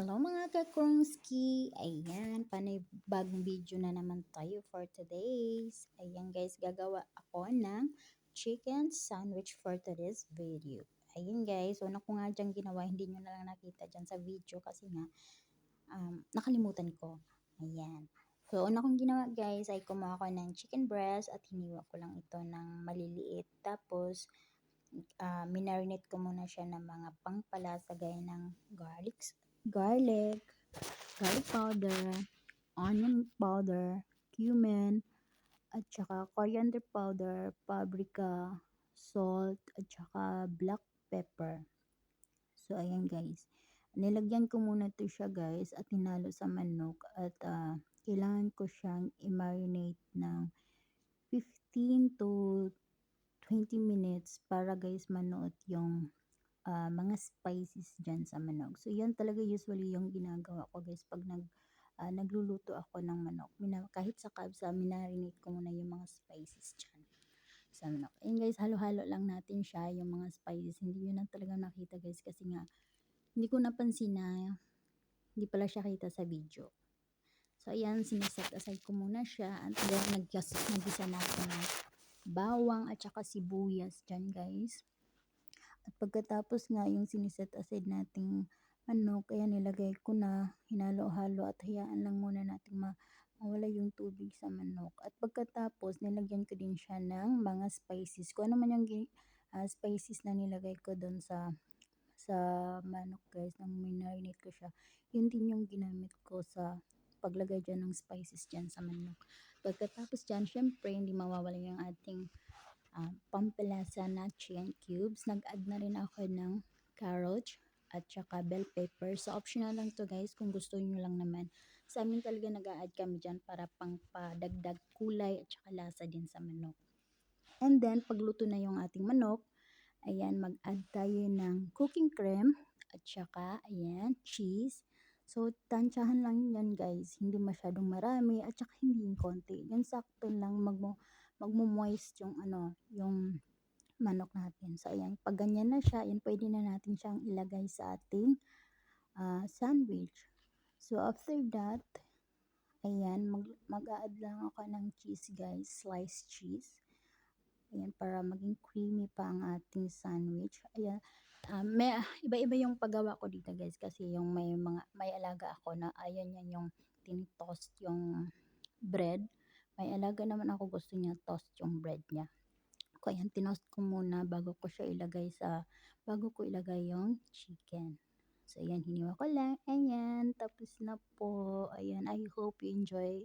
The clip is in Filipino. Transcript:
Hello mga kakrumski! Ayan, panay bagong video na naman tayo for today's. Ayan guys, gagawa ako ng chicken sandwich for today's video. Ayan guys, una ko nga dyan ginawa, hindi nyo na lang nakita dyan sa video kasi nga um, nakalimutan ko. Ayan. So, una kong ginawa guys ay kumuha ko ng chicken breast at hiniwa ko lang ito ng maliliit. Tapos, uh, minarinate ko muna siya ng mga pangpalasa gaya ng garlic, garlic, garlic powder, onion powder, cumin, at saka coriander powder, paprika, salt, at saka black pepper. So, ayan guys. Nilagyan ko muna to siya guys at hinalo sa manok at uh, kailangan ko siyang i-marinate ng 15 to 20 minutes para guys manuot yung uh, mga spices dyan sa manok. So, yan talaga usually yung ginagawa ko guys pag nag, uh, nagluluto ako ng manok. Mina, kahit sa kabsa, minarinate ko muna yung mga spices dyan sa manok. Ayun guys, halo-halo lang natin siya, yung mga spices. Hindi nyo na talaga nakita guys kasi nga, hindi ko napansin na hindi pala siya kita sa video. So, ayan, siniset aside ko muna siya. At then, nag-gisa na ako ng bawang at saka sibuyas dyan, guys. At pagkatapos nga yung siniset aside nating ano, kaya nilagay ko na hinalo-halo at hayaan lang muna nating ma mawala yung tubig sa manok. At pagkatapos, nilagyan ko din siya ng mga spices. Kung ano man yung uh, spices na nilagay ko doon sa sa manok guys, nang marinate ko siya, yun din yung ginamit ko sa paglagay dyan ng spices dyan sa manok. Pagkatapos dyan, syempre, hindi mawawala yung ating uh, pampalasa na chicken cubes. Nag-add na rin ako ng carrot at saka bell pepper. So, optional lang to guys kung gusto niyo lang naman. Sa amin talaga nag-a-add kami dyan para pang padagdag kulay at saka lasa din sa manok. And then, pagluto na yung ating manok, ayan, mag-add tayo ng cooking cream at saka, ayan, cheese. So, tansyahan lang yan guys. Hindi masyadong marami at saka hindi yung konti. Yung sakto lang magmo magmo-moist yung ano, yung manok natin. So, ayan, pag ganyan na siya, ayan, pwede na natin siyang ilagay sa ating uh, sandwich. So, after that, ayan, mag, mag-add lang ako ng cheese guys, sliced cheese. Ayan, para maging creamy pa ang ating sandwich. Ayan, um, may iba-iba yung paggawa ko dito guys kasi yung may mga may alaga ako na ayan yan yung tinitoast yung bread. May alaga naman ako gusto niya toast yung bread niya. Kaya tinost ko muna bago ko siya ilagay sa bago ko ilagay yung chicken. So, ayan, hiniwa ko lang. Ayan, tapos na po. Ayan, I hope you enjoy